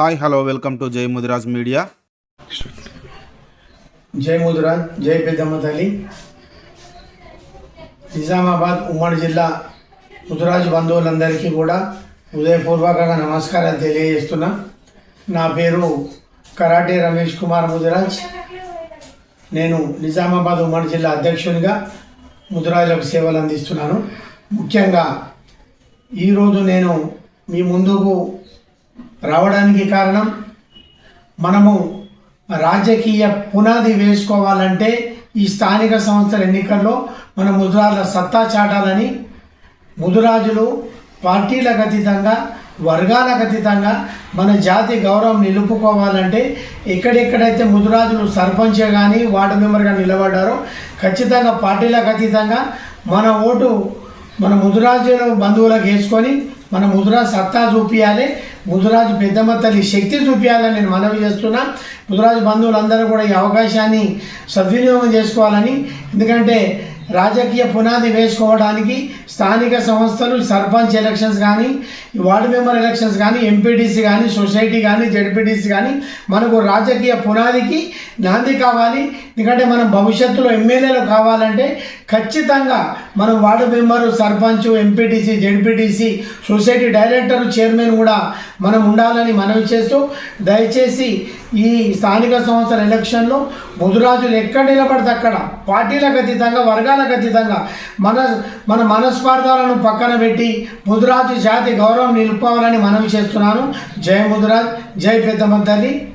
Hi hello welcome to జై Mudiraj media. జై ముదురాజ్ జై పెద్దమ్మ తల్లి. నిజామాబాద్ ఉమ్మడి జిల్లా ముదిరాజ్ బంధువులందరికీ కూడా హృదయపూర్వకంగా నమస్కారాలు తెలియజేస్తున్నా. నా పేరు కరాటే రమేష్ కుమార్ ముదిరాజ్. నేను నిజామాబాద్ ఉమ్మడి జిల్లా అధ్యక్షునిగా ముదిరాజులకు సేవలు అందిస్తున్నాను. ముఖ్యంగా ఈరోజు నేను మీ ముందుకు రావడానికి కారణం మనము రాజకీయ పునాది వేసుకోవాలంటే ఈ స్థానిక సంస్థల ఎన్నికల్లో మన ముదురాల సత్తా చాటాలని ముదురాజులు పార్టీలకు అతీతంగా వర్గాలకు అతీతంగా మన జాతి గౌరవం నిలుపుకోవాలంటే ఎక్కడెక్కడైతే ముదురాజులు సర్పంచ్ కానీ వార్డు మెంబర్గా నిలబడ్డారో ఖచ్చితంగా పార్టీలకు అతీతంగా మన ఓటు మన ముదురాజుల బంధువులకు వేసుకొని మన ముదురాజు సత్తా చూపించాలి ముదురాజు పెద్దమ్మ తల్లి శక్తి చూపించాలని నేను మనవి చేస్తున్నా. ముదురాజు బంధువులందరూ కూడా ఈ అవకాశాన్ని సద్వినియోగం చేసుకోవాలని. ఎందుకంటే రాజకీయ పునాది వేసుకోవడానికి స్థానిక సంస్థలు సర్పంచ్ ఎలక్షన్స్ కానీ వార్డు మెంబర్ ఎలక్షన్స్ కానీ ఎంపీటీసీ కానీ సొసైటీ కానీ జడ్పీటీసీ కానీ మనకు రాజకీయ పునాదికి నాంది కావాలి. ఎందుకంటే మనం భవిష్యత్తులో ఎమ్మెల్యేలు కావాలంటే ఖచ్చితంగా మనం ward member sarpanch MPTC ZPTC society director chairman కూడా మనం ఉండాలని మనవి చేస్తూ దయచేసి ఈ స్థానిక సంస్థల ఎలక్షన్లో ముదురాజులు ఎక్కడ నిలబడితే అక్కడ పార్టీలకు అతీతంగా వర్గాలకు అతీతంగా మన మన మనస్పార్థాలను పక్కన పెట్టి ముదురాజు జాతి గౌరవం నిలుపుకోవాలని మనవి చేస్తున్నాను. జై ముదురాజ్ జై పెద్దమ్మ తల్లి.